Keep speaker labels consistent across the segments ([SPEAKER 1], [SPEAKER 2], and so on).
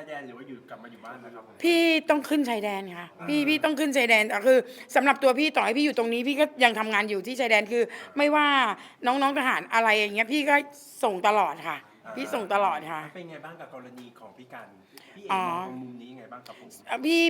[SPEAKER 1] ายแดนหรือว่าอยู่กลับมาอยู่บ้านนะครับ
[SPEAKER 2] พี่ต้องขึ้นชายแดนค่ะ พี่พี่ต้องขึ้นชายแดนแต่คือสำหรับตัวพี่ต่อให้พี่อยู่ตรงนี้พี่ก็ยังทำงานอยู่ที่ชายแดนคือ ไม่ว่าน้องๆทหารอะไรอย่างเงี้ยพี่ก็ส่งตลอดค่ะ พี่ส่งตลอดค่ะ
[SPEAKER 1] เป็นไงบ้างกับกรณีของพี่กันพี่เอ
[SPEAKER 2] อ๋
[SPEAKER 1] ก
[SPEAKER 2] อ
[SPEAKER 1] มองตรงมุมนี้ยังไงบ้างครับผม
[SPEAKER 2] อะพี่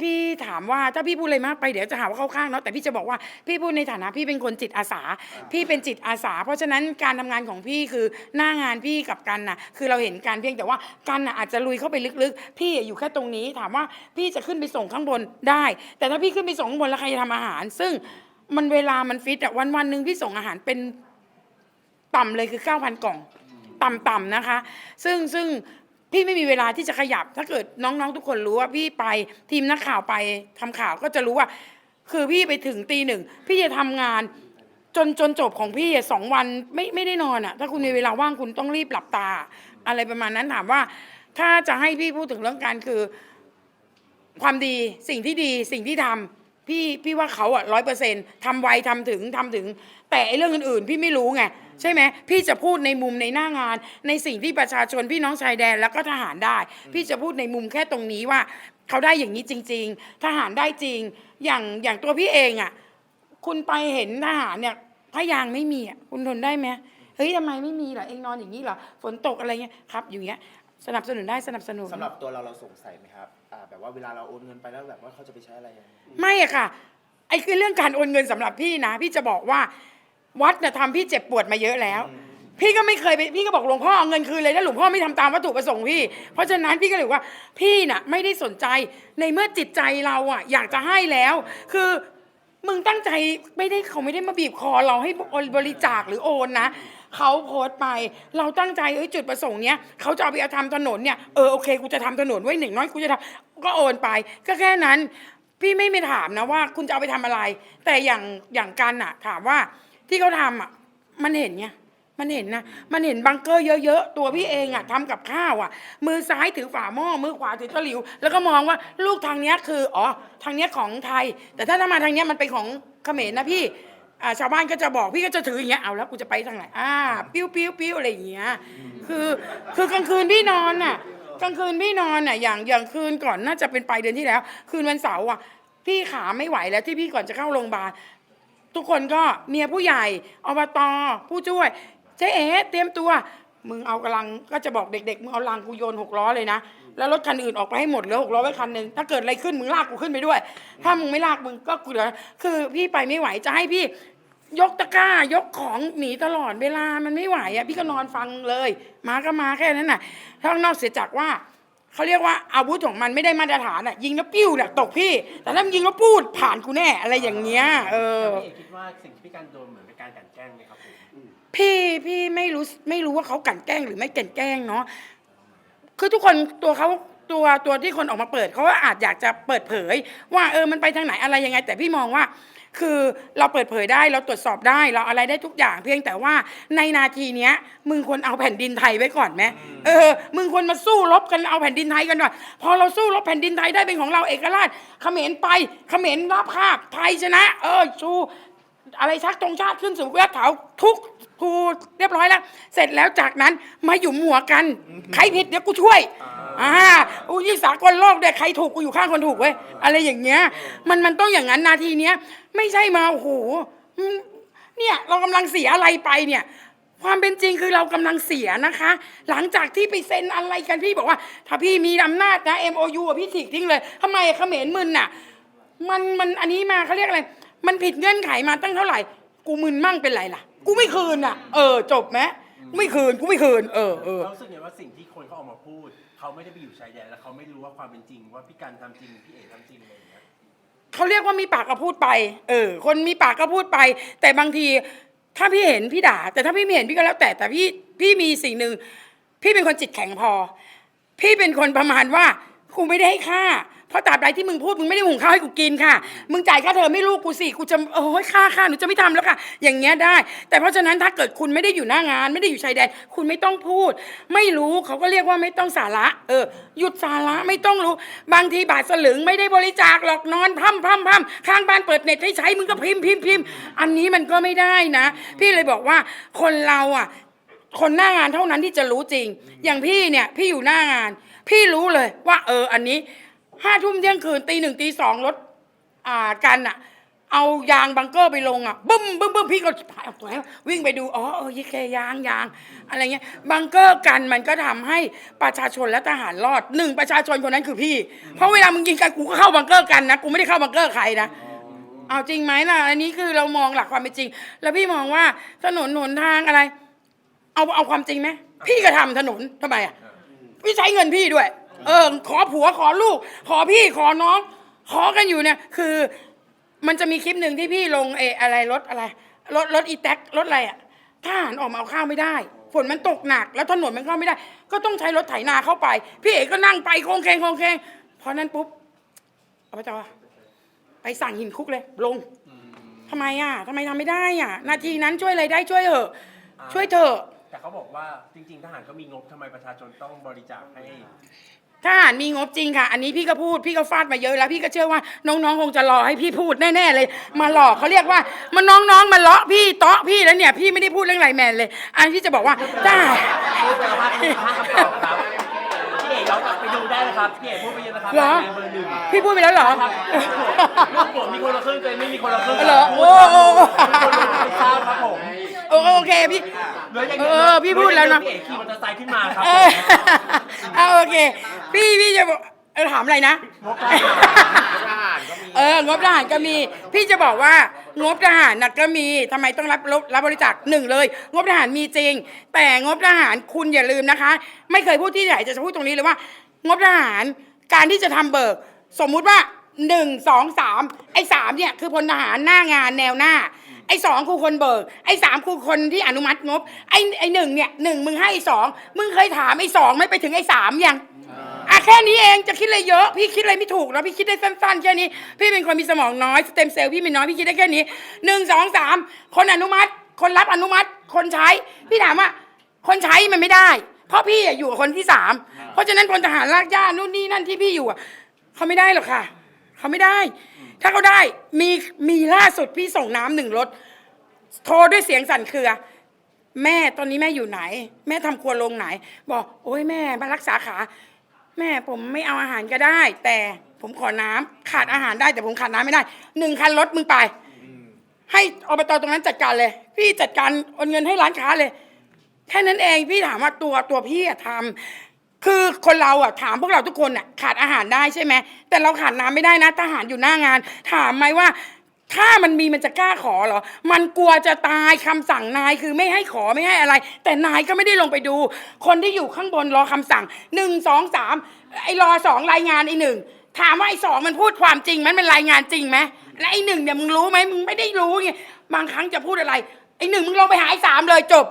[SPEAKER 2] พี่ถามว่าถ้าพี่พูดอะไรมากไปเดี๋ยวจะหาว่าเข้าข้างเนาะแต่พี่จะบอกว่าพี่พูดในฐานะพี่เป็นคนจิตอาสา พี่เป็นจิตอาสา เพราะฉะนั้นการทำงานของพี่คือหน้างานพี่กับกันน่ะ คือเราเห็นการเพียงแต่ว่ากันน่ะอาจจะลุยเข้าไปลึกๆ พี่อยู่แค่ตรงนี้ถามว่าพี่จะขึ้นไปส่งข้างบนได้ แต่ถ้าพี่ขึ้นไปส่งข้างบนแล้วใครจะทำอาหาร ซึ่งมันเวลามันฟิตอะวันวันๆหนึ่งพี่ส่งอาหารเป็นต่ำเลยคือ9,000กล่อง ต่ำๆนะคะ ซึ่งซึ่ง พี่ไม่มีเวลาที่จะขยับ ถ้าเกิดน้องๆทุกคนรู้ว่าพี่ไปทีมนักข่าวไปทำข่าวก็จะรู้ว่า คือพี่ไปถึงตีหนึ่งพี่จะทำงาน จนจนจบของพี่สองวันไม่ไม่ได้นอนอะ ถ้าคุณมีเวลาว่างคุณต้องรีบหลับตา อะไรประมาณนั้นถามว่า ถ้าจะให้พี่พูดถึงเรื่องการคือ ความดีสิ่งที่ดีสิ่งที่ทำ พี่พี่ว่าเขาอะร้อยเปอร์เซ็นทำไวทำถึงทำถึง แต่ไอ้เรื่องอื่นๆ พี่ไม่รู้ไงใช่ไหมพี่จะพูดในมุมในหน้างาน ในสิ่งที่ประชาชนพี่น้องชายแดนแล้วก็ทหารได้ พี่จะพูดในมุมแค่ตรงนี้ว่า เขาได้อย่างนี้จริง ๆ ทหารได้จริง อย่างอย่างตัวพี่เองอะ คุณไปเห็นทหารเนี่ยพยางไม่มีอะคุณทนได้ไหมเฮ้ยทำไมไม่มีเหรอเองนอนอย่างนี้เหรอฝนตกอะไรเงี้ยครับ อยู่างเงี้ยสนับสนุนได้สนับสนุน
[SPEAKER 3] สำหรับตัวเราเราสงสัยไหมครับ อ่าแบบว่าเวลาเราโอนเงินไปแล้วแบบว่าเขาจะไปใช้อะไรยังไง
[SPEAKER 2] ไม่อะค่ะ ไอ้คือเรื่องการโอนเงินสำหรับพี่นะ พี่จะบอกว่าวัดเนี่ยทำพี่เจ็บปวดมาเยอะแล้ว พี่ก็ไม่เคยไปพี่ก็บอกหลวงพ่อเอาเงินคืนเลยถ้าหลวงพ่อไม่ทำตามวัตถุประสงค์พี่ เพราะฉะนั้นพี่ก็เลยบอกว่าพี่น่ะไม่ได้สนใจในเมื่อจิตใจเราอะอยากจะให้แล้ว คือ มึงตั้งใจไม่ได้เขาไม่ได้มาบีบคอเราให้บริจาคหรือโอนนะเขาโพสต์ไป เราตั้งใจเอ้ยจุดประสงค์เนี้ยเขาจะเอาไปทำถนนเนี่ยเออโอเคกูจะทำถนนไว้หนึ่งน้อยกูจะทำก็โอนไป ก็แค่นั้น พี่ไม่ไปถามนะว่า คุณจะเอาไปทำอะไร แต่อย่างอย่างกันอะถามว่าที่เขาทำอะมันเห็นไง มันเห็นนะ มันเห็นบังเกอร์เยอะๆ ตัวพี่เองอะทำกับข้าวอะมือซ้ายถือฝาหม้อ มือขวาถือตะหลิว แล้วก็มองว่าลูกทางเนี้ยคือ อ๋อ ทางเนี้ยของไทย แต่ถ้าถ้ามาทางเนี้ยมันเป็นของเขมรนะพี่อ่าชาวบ้านก็จะบอกพี่ก็จะถืออย่างเงี้ย เอาแล้วกูจะไปทางไหน อ่า ปิ้วปิ้วปิ้วอะไรอย่างเงี้ย คือ คือกลางคืนพี่นอนน่ะ กลางคืนพี่นอนน่ะ อย่าง อย่างคืนก่อนน่าจะเป็นปลายเดือนที่แล้ว คืนวันเสาร์อะพี่ขาไม่ไหวแล้วที่พี่ก่อนจะเข้าโรงพยาบาล ทุกคนก็เมียผู้ใหญ่อบตผู้ช่วย เจ๊เอ๋เตรียมตัว มึงเอากำลังก็จะบอกเด็กๆมึงเอาลังกูโยนหกล้อเลยนะ แล้วรถคันอื่นออกไปให้หมดเหลือหกล้อไว้คันหนึ่งถ้าเกิดอะไรขึ้นมึงลากกูขึ้นไปด้วย ถ้ามึงไม่ลากมึงก็กูเหลือคือพี่ไปไม่ไหวจะให้พี่ยกตะกร้ายกของหนีตลอดเวลามันไม่ไหวอะพี่ก็นอนฟังเลย มาก็มาแค่นั้นน่ะถ้านอกเสียจากว่า เขาเรียกว่าอาวุธของมันไม่ได้มาตรฐานอะยิงแล้วปิ้วเนี่ยตกพี่ แต่ถ้ามันยิงแล้วพูดผ่านกูแน่อะไรอย่างเงี้ยเออ
[SPEAKER 1] พี่เอกคิดว่าสิ่งที่พี่กันโดนเหมือนเป็นการกลั่นแกล้งไหมครับผม
[SPEAKER 2] พี่พี่ไม่รู้ไม่รู้ว่าเขากลั่นแกล้งหรือไม่กลั่นแกล้งเนาะคือทุกคนตัวเขาตัวตัวที่คนออกมาเปิดเขาก็อาจอยากจะเปิดเผย ว่าเออมันไปทางไหนอะไรยังไง แต่พี่มองว่า คือเราเปิดเผยได้เราตรวจสอบได้เราอะไรได้ทุกอย่างเพียงแต่ว่าในนาทีเนี้ยมึงควรเอาแผ่นดินไทยไว้ก่อนไหมเออมึงควรมาสู้รบกันเอาแผ่นดินไทยกันก่อนพอเราสู้รบแผ่นดินไทยได้เป็นของเราเอกราชเขมรไปเขมรรับภาพไทยชนะ เออชู อะไรชักตรงชาติขึ้นสู่แวดเถาทุกทูเรียบร้อยแล้ว เสร็จแล้วจากนั้นมาหยุมหัวกัน ใครผิดเดี๋ยวกูช่วยอ่าอุ้ยสากลโลกเด็กใครถูกกูอยู่ข้างคนถูกเว้ยอะไรอย่างเงี้ย มันมันต้องอย่างนั้นนาทีเนี้ยไม่ใช่มาโอ้โหอืมเนี่ยเรากำลังเสียอะไรไปเนี่ย ความเป็นจริงคือเรากำลังเสียนะคะ หลังจากที่ไปเซ็นอะไรกันพี่บอกว่า ถ้าพี่มีอำนาจนะ MOU อะพี่ฉีกทิ้งเลยทำไมเขมรมึนน่ะ มันมันอันนี้มาเขาเรียกอะไร มันผิดเงื่อนไขมาตั้งเท่าไหร่ กูมึนมั่งเป็นไรล่ะ กูไม่คืนอะ เออ จบไหมกูไม่คืน กูไม่คืน เออเออ
[SPEAKER 1] เขารู้สึกไงว่าสิ่งที่คนเขาออกมาพูด เขาไม่ได้ไปอยู่ชายแดนแล้วเขาไม่รู้ว่าความเป็นจริง ว่าพี่กันทำจริงพี่เอกทำจริงอะไรอย่างเงี้ย
[SPEAKER 2] เขาเรียกว่ามีปากก็พูดไป เออ คนมีปากก็พูดไป แต่บางที ถ้าพี่เห็นพี่ด่า แต่ถ้าพี่ไม่เห็นพี่ก็แล้วแต่ แต่พี่ พี่มีสิ่งหนึ่ง พี่เป็นคนจิตแข็งพอ พี่เป็นคนประมาณว่า กูไม่ได้ให้ค่า เพราะตราบใดที่มึงพูดมึงไม่ได้หุงข้าวให้กูกินค่ะ มึงจ่ายค่าเทอมไม่ลูกกูสิกูจะโอ้ยค่าค่าหนูจะไม่ทำแล้วค่ะ อย่างเงี้ยได้ แต่เพราะฉะนั้นถ้าเกิดคุณไม่ได้อยู่หน้างาน ไม่ได้อยู่ชายแดนคุณไม่ต้องพูด ไม่รู้เขาก็เรียกว่าไม่ต้องสาระ เออ หยุดสาระไม่ต้องรู้ บางทีบาทสลึงไม่ได้บริจาคหรอกนอนพร่ำพร่ำพร่ำข้างบ้านเปิดเน็ตให้ใช้มึงก็พิมพ์พิมพ์พิมพ์อันนี้มันก็ไม่ได้นะ พี่เลยบอกว่าคนเราอะ คนหน้างานเท่านั้นที่จะรู้จริง อย่างพี่เนี่ย พี่อยู่หน้างาน พี่รู้เลยว่า เออ อันนี้ ห้าทุ่มเที่ยงคืนตีหนึ่งตีสองรถอ่ากันอะเอายางบังเกอร์ไปลงอะบึ้มบึ้มบึ้มพี่ก็ผ่านตัวแล้ววิ่งไปดูอ๋อเออยี่เคยางยางอะไรเงี้ยบังเกอร์กันมันก็ทำให้ประชาชนและทหารรอดหนึ่งประชาชนคนนั้นคือพี่ เพราะเวลามึงยิงกันกูก็เข้าบังเกอร์กันนะกูไม่ได้เข้าบังเกอร์ใครนะ เอาจริงไหมล่ะ อันนี้คือเรามองหลักความเป็นจริง แล้วพี่มองว่าถนนหนทางอะไร เอาเอาความจริงไหมพี่ก็ทำถนนทำไมอะพี่ใช้เงินพี่ด้วย เออขอผัวขอลูก ขอพี่ขอน้อง ขอกันอยู่เนี่ย คือ มันจะมีคลิปหนึ่งที่พี่ลงเอออะไรรถอะไรรถรถอีแท็กรถอะไรอะทหารออกมาเอาข้าวไม่ได้ฝนมันตกหนัก แล้วถนนมันเข้าไม่ได้ ก็ต้องใช้รถไถนาเข้าไป พี่เอกก็นั่งไปโคงเคงโคงเคงพอนั้นปุ๊บเอาไปต่อไปสั่งหินคุกเลย ลงทำไมอะทำไมทำไม่ได้อะ นาทีนั้นช่วยอะไรได้ช่วยเถอะช่วยเถอะ
[SPEAKER 1] แต่เขาบอกว่าจริง ๆ ทหารก็มีงบทำไมประชาชนต้องบริจาคให้
[SPEAKER 2] ถ้าหารมีงบจริงค่ะ อันนี้พี่ก็พูด พี่ก็ฟาดมาเยอะแล้ว พี่ก็เชื่อว่าน้องๆคงจะรอให้พี่พูดแน่ๆเลย มาหลอกเขาเรียกว่า มันน้องๆมาเลาะพี่เตาะพี่แล้วเนี่ย พี่ไม่ได้พูดเรื่องไรแมนเลย อันพี่จะบอกว่าได้
[SPEAKER 1] พูดไปแล้วภาพภาพคำตอบครับพี่เอกย้อนกลับไปดูได้นะครับพี่เอกพูดไปเยอะนะครับ
[SPEAKER 2] เหรอ
[SPEAKER 1] ในเบอร์หนึ่ง
[SPEAKER 2] พี่พูดไปแล้วเหรอ
[SPEAKER 1] ครับลูกผมมีคนละครึ่งตัวเองไม่มีคนละครึ่ง
[SPEAKER 2] เหรอโอ้โอ้
[SPEAKER 1] ไม่ทราบครับผม
[SPEAKER 2] โอโอเคพี่
[SPEAKER 1] หลืย่าง
[SPEAKER 2] เออพี่พูดแล้วเนอะ
[SPEAKER 1] พี่เอกขี่มอเตอร์ไซค์ขึ้นมาครับ
[SPEAKER 2] เออเอาโอเค พี่พี่จะบอกเออถามอะไรนะ
[SPEAKER 1] งบทหาร
[SPEAKER 2] เอองบทหารก็มี พี่จะบอกว่างบทหารน่ะก็มีทำไมต้องรับรับรับบริจาคหนึ่งเลย งบทหารมีจริง แต่งบทหารคุณอย่าลืมนะคะ ไม่เคยพูดที่ไหนจะพูดตรงนี้เลยว่า งบทหารการที่จะทำเบิก สมมุติว่าหนึ่งสองสามไอ้สามเนี่ยคือพลทหารหน้างานแนวหน้า ไอ้สองคือคนเบิก ไอ้สามคือคนที่อนุมัติงบ ไอ้ไอ้หนึ่งเนี่ยหนึ่งมึงให้สองมึงเคยถามไอ้สองไม่ไปถึงไอ้สามยังอะแค่นี้เองจะคิดอะไรเยอะ พี่คิดอะไรไม่ถูกแล้วพี่คิดได้สั้นๆแค่นี้ พี่เป็นคนมีสมองน้อยสเต็มเซลล์พี่มีน้อยพี่คิดได้แค่นี้หนึ่งสองสามคนอนุมัติ คนรับอนุมัติ คนใช้ พี่ถามว่า คนใช้มันไม่ได้ เพราะพี่อะอยู่กับคนที่สามเพราะฉะนั้นพลทหารลากย่านู่นนี่นั่นที่พี่อยู่อะเขาไม่ได้หรอกค่ะ เขาไม่ได้ ถ้าเขาได้มีมีล่าสุดพี่ส่งน้ำหนึ่งรถ โทรด้วยเสียงสั่นเครือ แม่ตอนนี้แม่อยู่ไหน แม่ทำครัวโรงไหน บอก โอ้ยแม่มารักษาขา แม่ผมไม่เอาอาหารก็ได้ แต่ผมขอน้ำขาดอาหารได้แต่ผมขาดน้ำไม่ได้หนึ่งคันรถมึงไป ให้อบตตรงนั้นจัดการเลย พี่จัดการโอนเงินให้ร้านค้าเลยแค่นั้นเองพี่ถามว่าตัวตัวพี่ทำ คือคนเราอะถามพวกเราทุกคนอะขาดอาหารได้ใช่ไหมแต่เราขาดน้ำไม่ได้นะทหารอยู่หน้างาน ถามไหมว่า ถ้ามันมีมันจะกล้าขอเหรอ มันกลัวจะตายคำสั่งนายคือไม่ให้ขอไม่ให้อะไร แต่นายก็ไม่ได้ลงไปดู คนที่อยู่ข้างบนรอคำสั่งหนึ่งสองสามไอ้รอสองรายงานไอ้หนึ่งถามว่าไอ้สองมันพูดความจริงไหมมันรายงานจริงไหมและไอ้หนึ่งเนี่ยมึงรู้ไหมมึงไม่ได้รู้ไงบางครั้งจะพูดอะไรไอ้หนึ่งมึงลงไปหาไอ้สามเลยจบ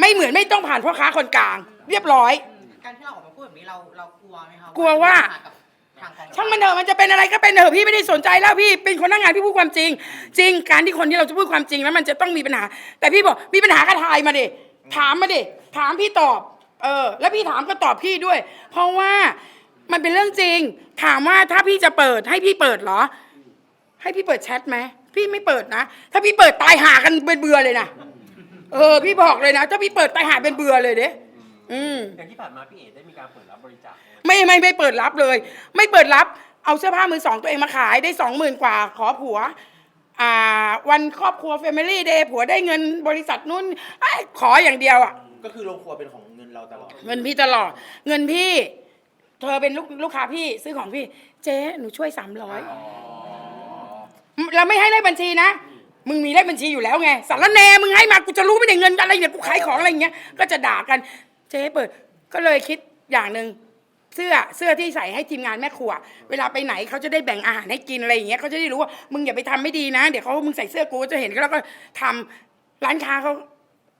[SPEAKER 2] ไม่เหมือนไม่ต้องผ่านพ่อค้าคนกลาง เรียบร้อย
[SPEAKER 4] การที่เราออกมา พูดแบบนี้เราเรากลัวไหมคะ
[SPEAKER 2] กลัวว่า
[SPEAKER 4] กับทางกองทัพ
[SPEAKER 2] ช่างมันเถอะมันจะเป็นอะไรก็เป็นเถอะพี่ไม่ได้สนใจแล้วพี่เป็นคนหนั่งงานพี่พูดความจริง จริงการที่คนที่เราจะพูดความจริงแล้วมันจะต้องมีปัญหา แต่พี่บอกมีปัญหาก็ทายมาดิถามมาดิถามพี่ตอบ เออ แล้วพี่ถามก็ตอบพี่ด้วย เพราะว่ามันเป็นเรื่องจริง ถามว่าถ้าพี่จะเปิดให้พี่เปิดเหรอ ให้พี่เปิดแชทไหมพี่ไม่เปิดนะถ้าพี่เปิดตายหากันเป็นเบื่อเลยนะเออ พี่บอกเลยนะ ถ้าพี่เปิดตายหาเป็นเบื่อเลยเด้ อืม
[SPEAKER 1] อย่างที่ผ่านมาพี่เอกได้มีการเปิดรับบริจาคไหม
[SPEAKER 2] ไม่ไม่ไม่เปิดรับเลย ไม่เปิดรับเอาเสื้อผ้ามือสองตัวเองมาขายได้สองหมื่นกว่าขอผัว อ่า วันครอบครัว Family Day ผัวได้เงินบริษัทนู้นเอ้ยขออย่างเดียวอะ
[SPEAKER 3] ก็คือโรงครัวเป็นของเงินเราตลอด
[SPEAKER 2] เงินพี่ตลอด เงินพี่ เธอเป็นลูกลูกค้าพี่ซื้อของพี่ เจ๊หนูช่วยสามร้อยเราไม่ให้เลขบัญชีนะ มึงมีเลขบัญชีอยู่แล้วไงสารแหนมึงให้มากูจะรู้ไม่ได้เงินอะไรเนี่ยกูขายของอะไรอย่างเงี้ยก็จะด่ากัน เจ๊เปิด ก็เลยคิดอย่างหนึ่งเสื้อเสื้อที่ใส่ให้ทีมงานแม่ครัว เวลาไปไหนเขาจะได้แบ่งอาหารให้กินอะไรอย่างเงี้ยเขาจะได้รู้ว่ามึงอย่าไปทำไม่ดีนะ เดี๋ยวเขามึงใส่เสื้อกูก็จะเห็นแล้วก็ทำร้านค้าเขา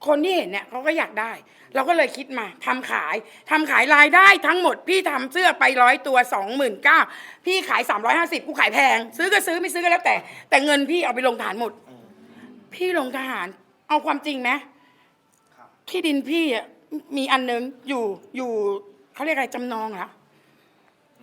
[SPEAKER 2] คนที่เห็นเนี่ยเขาก็อยากได้ เราก็เลยคิดมาทำขายทำขายรายได้ทั้งหมด พี่ทำเสื้อไปร้อยตัวสองหมื่นเก้าพี่ขายสามร้อยห้าสิบกูขายแพง ซื้อก็ซื้อไม่ซื้อก็แล้วแต่ แต่เงินพี่เอาไปลงฐานหมด พี่ลงทหาร เอาความจริงไหม
[SPEAKER 3] ครับ
[SPEAKER 2] ที่ดินพี่อะ มีอันนึงอยู่อยู่เขาเรียกอะไรจำนองเหรอ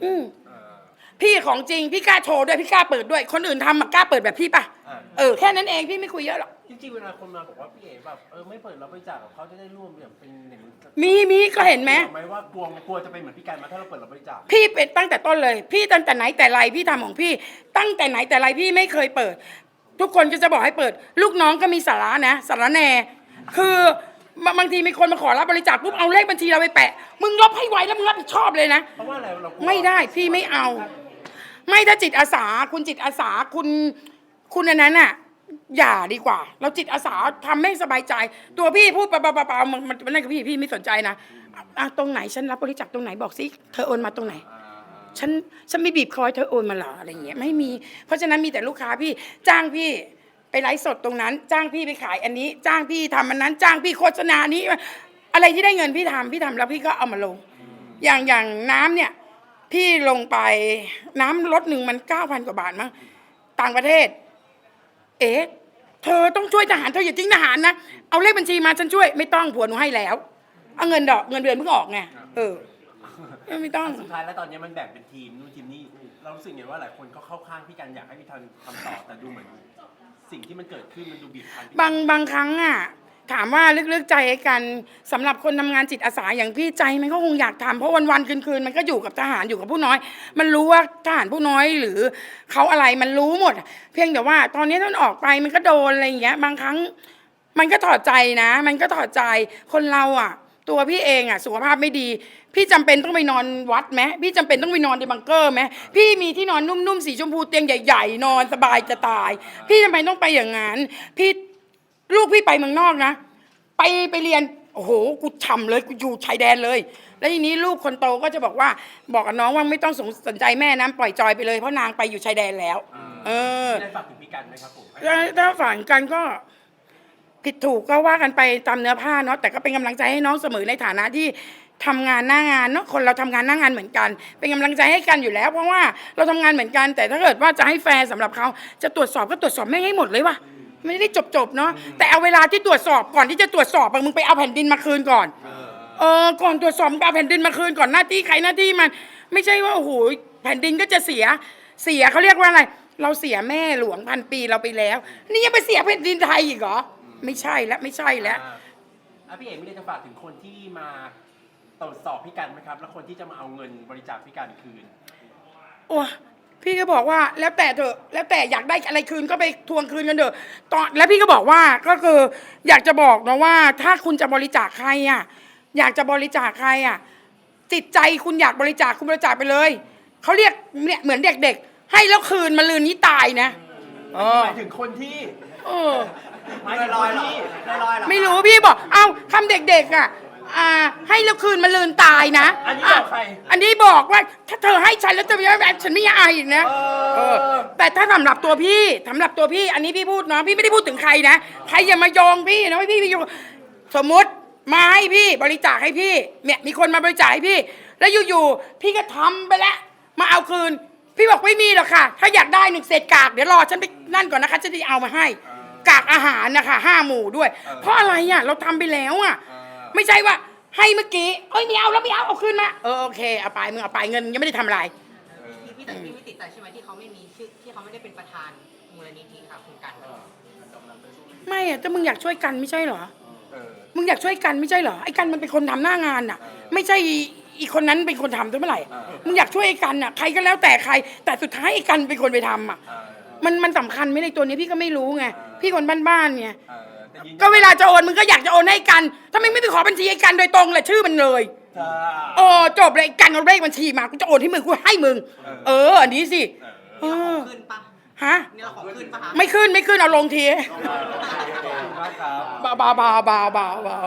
[SPEAKER 2] อืม
[SPEAKER 1] เออ
[SPEAKER 2] พี่ของจริงพี่กล้าโชว์ด้วยพี่กล้าเปิดด้วย คนอื่นทำอะกล้าเปิดแบบพี่ปะ
[SPEAKER 1] อ่า
[SPEAKER 2] เออแค่นั้นเองพี่ไม่คุยเยอะหรอก
[SPEAKER 1] จริงๆเวลาคนมาบอกว่าพี่เอ๋แบบเออไม่เปิดรับบริจาคกับเขาจะได้ร่วมแบบเป็นอย่างนี้
[SPEAKER 2] มีมีก็เห็นไหม
[SPEAKER 1] ไหมว่ากลัวกลัวจะเป็นเหมือนพี่กันมาถ้าเราเปิดรับบริจาค
[SPEAKER 2] พี่เป็นตั้งแต่ต้นเลย พี่ตั้งแต่ไหนแต่ไรพี่ทำของพี่ ตั้งแต่ไหนแต่ไรพี่ไม่เคยเปิด ทุกคนก็จะบอกให้เปิด ลูกน้องก็มีสาระนะสาระแหน่คือ บางบางทีมีคนมาขอรับบริจาคปุ๊บเอาเลขบัญชีเราไปแปะ มึงลบให้ไวแล้วมึงรับผิดชอบเลยนะ
[SPEAKER 1] เพราะว่าอะไรเรากลัว
[SPEAKER 2] ไม่ได้พี่ไม่เอา ไม่ถ้าจิตอาสา คุณจิตอาสาคุณคุณอันนั้นน่ะ อย่าดีกว่า เราจิตอาสาทำให้สบายใจ ตัวพี่พูดเปล่าๆๆมันมันมันนั่นกับพี่พี่ไม่สนใจนะอะตรงไหนฉันรับบริจาคตรงไหนบอกสิเธอโอนมาตรงไหน
[SPEAKER 1] อ่า
[SPEAKER 2] ฉันฉันไม่บีบคอยเธอโอนมาเหรออะไรเงี้ยไม่มี เพราะฉะนั้นมีแต่ลูกค้าพี่จ้างพี่ ไปไลฟ์สดตรงนั้น จ้างพี่ไปขายอันนี้ จ้างพี่ทำอันนั้น จ้างพี่โฆษณานี้ อะไรที่ได้เงินพี่ทำพี่ทำแล้วพี่ก็เอามาลง อย่างอย่างน้ำเนี่ย พี่ลงไปน้ำรถหนึ่งมันเก้าพันกว่าบาทมั้งต่างประเทศ เอ๊ะเธอต้องช่วยทหารเธออย่าทิ้งทหารนะ เอาเลขบัญชีมาฉันช่วย ไม่ต้องผัวหนูให้แล้ว เอาเงินดอกเงินเดือนเพิ่งออกไงเออ ไม่ต้อง
[SPEAKER 1] สุดท้ายแล้วตอนนี้มันแบ่งเป็นทีมนู่นทีมนี่เรารู้สึกไงว่าหลายคนก็เข้าข้างพี่กันอยากให้พี่ทันทำต่อแต่ดูเหมือน สิ่งที่มันเกิดขึ้นมันดูบีบคั้น
[SPEAKER 2] บางบางครั้งอะถามว่าลึกๆใจกันสำหรับคนทำงานจิตอาสาอย่างพี่ใจมันก็คงอยากทำเพราะวันๆคืนๆมันก็อยู่กับทหารอยู่กับผู้น้อย มันรู้ว่าทหารผู้น้อยหรือเขาอะไรมันรู้หมด เพียงแต่ว่าตอนนี้ท่านออกไปมันก็โดนอะไรอย่างเงี้ยบางครั้ง มันก็ถอดใจนะ มันก็ถอดใจคนเราอะ ตัวพี่เองอะสุขภาพไม่ดี พี่จำเป็นต้องไปนอนวัดไหมพี่จำเป็นต้องไปนอนในบังเกอร์ไหมพี่มีที่นอนนุ่มๆสีชมพูเตียงใหญ่ ๆ นอนสบายจะตาย พี่จำเป็นต้องไปอย่างนั้นพี่ลูกพี่ไปเมืองนอกนะ ไปไปเรียนโอ้โหกูฉ่ำเลยกูอยู่ชายแดนเลย แล้วทีนี้ลูกคนโตก็จะบอกว่าบอกกับน้องว่าไม่ต้องสนสนใจแม่นะปล่อยจอยไปเลยเพราะนางไปอยู่ชายแดนแล้ว เออ
[SPEAKER 1] ได้ฝากถึงพี่กันไหมครับผม
[SPEAKER 2] ถ้าถ้าฝันกันก็ ผิดถูกก็ว่ากันไปตามเนื้อผ้าเนาะแต่ก็เป็นกำลังใจให้น้องเสมอในฐานะที่ทำงานหน้างานเนาะคนเราทำงานหน้างานเหมือนกัน เป็นกำลังใจให้กันอยู่แล้ว เพราะว่าเราทำงานเหมือนกัน แต่ถ้าเกิดว่าจะให้แฟร์สำหรับเขาจะตรวจสอบก็ตรวจสอบไม่ให้หมดเลยว่ะไม่ได้จบจบเนาะแต่เอาเวลาที่ตรวจสอบก่อนที่จะตรวจสอบมึงไปเอาแผ่นดินมาคืนก่อนเออก่อนตรวจสอบมึงเอาแผ่นดินมาคืนก่อนหน้าที่ใครหน้าที่มัน ไม่ใช่ว่าโอ้โหแผ่นดินก็จะเสียเสียเขาเรียกว่าอะไร เราเสียแม่หลวงพันปีเราไปแล้ว นี่ยังไปเสียแผ่นดินไทยอีกเหรอ ไม่ใช่แล้วไม่ใช่แล้ว
[SPEAKER 1] อ่าอะพี่เอกไม่ได้จะฝากถึงคนที่มาตรวจสอบพี่กันไหมครับ แล้วคนที่จะมาเอาเงินบริจาคพี่กันคืน
[SPEAKER 2] โอ้ยพี่ก็บอกว่าแล้วแต่เถอะแล้วแต่อยากได้อะไรคืนก็ไปทวงคืนกันเถอะตอนแล้วพี่ก็บอกว่าก็คืออยากจะบอกนะว่า ถ้าคุณจะบริจาคใครอะอยากจะบริจาคใครอะจิตใจคุณอยากบริจาคคุณบริจาคไปเลยเขาเรียกเนี่ยเหมือนเด็กๆ ให้แล้วคืนมาลืนนี้ตายนะเออ
[SPEAKER 1] หมายถึงคนที่
[SPEAKER 2] เออ
[SPEAKER 1] หมายถึ งคนที่
[SPEAKER 3] ลอยๆเหรอ
[SPEAKER 2] ไม่รู้พี่บอกเอ้าคำเด็กๆอะอ่าให้แล้วคืนมาลืนตายนะ
[SPEAKER 1] อันนี้บอกใคระ
[SPEAKER 2] อันนี้บอกว่าถ้าเธอให้ฉันแล้วจะไม่แบบฉันไม่อายอีกนะ
[SPEAKER 1] เออ
[SPEAKER 2] แต่ถ้าสำหรับตัวพี่สำหรับตัวพี่ อันนี้พี่พูดเนาะพี่ไม่ได้พูดถึงใครนะใครอย่ามาโยงพี่นะว่าพี่ไปโยงสมมุติมาให้พี่บริจาคให้พี่เนี่ยมีคนมาบริจาคให้พี่ แล้วอยู่ๆพี่ก็ทำไปแล้วมาเอาคืน พี่บอกไม่มีหรอกค่ะ ถ้าอยากได้หนึ่งเศษกากเดี๋ยวรอฉันไปนั่นก่อนนะคะฉันจะเอามาให้ กากอาหารนะคะห้าหมู่ด้วยเพราะอะไรอะเราทำไปแล้วอะ ไม่ใช่ว่าให้เมื่อกี้เอ้ยไม่เอาแล้วไม่เอาเอาคืนมาเออโอเคเอาไปมึงเอาไปเงินยังไม่ได้ทำอะไร
[SPEAKER 4] พี่พี่แต่พี่ไม่ติดใจใช่ไหมที่เขาไม่มีชื่อที่เขาไม่ได้เป็นประธานมูลนิธิค่ะคุณกัน
[SPEAKER 2] ไม่อะแต่มึงอยากช่วยกันไม่ใช่เหรอ
[SPEAKER 1] เออ
[SPEAKER 2] มึงอยากช่วยกันไม่ใช่เหรอไอ้กันมันเป็นคนทำหน้างานน่ะ ไม่ใช่อีกคนนั้นเป็นคนทำด้วยเมื่อไหร่มึงอยากช่วยไอ้กันน่ะใครก็แล้วแต่ใคร แต่สุดท้ายไอ้กันเป็นคนไปทำอะ
[SPEAKER 1] เออ
[SPEAKER 2] มันมันสำคัญไหมในตัวนี้พี่ก็ไม่รู้ไงพี่คนบ้านๆไง
[SPEAKER 1] เออแต่ยืนยัน
[SPEAKER 2] ก็เวลาจะโอนมึงก็อยากจะโอนให้กันถ้ามึงไม่ไปขอบัญชีไอ้กันโดยตรงเลยชื่อมันเลย
[SPEAKER 1] จ้า
[SPEAKER 2] โอ้จบเลยไอ้กันเอาเลขบัญชีมากูจะโอนให้มึงกูให้มึง เอออันนี้สิ
[SPEAKER 1] เออ
[SPEAKER 2] เออ
[SPEAKER 4] ขึ้นปะ
[SPEAKER 2] ฮะ
[SPEAKER 4] นี่เราขอขึ้นปะคะ
[SPEAKER 2] ไม่ขึ้นไม่ขึ้นเอาลงที
[SPEAKER 1] ขอบคุณมากครับ
[SPEAKER 2] เบาเบาเบาเบาเบาเบา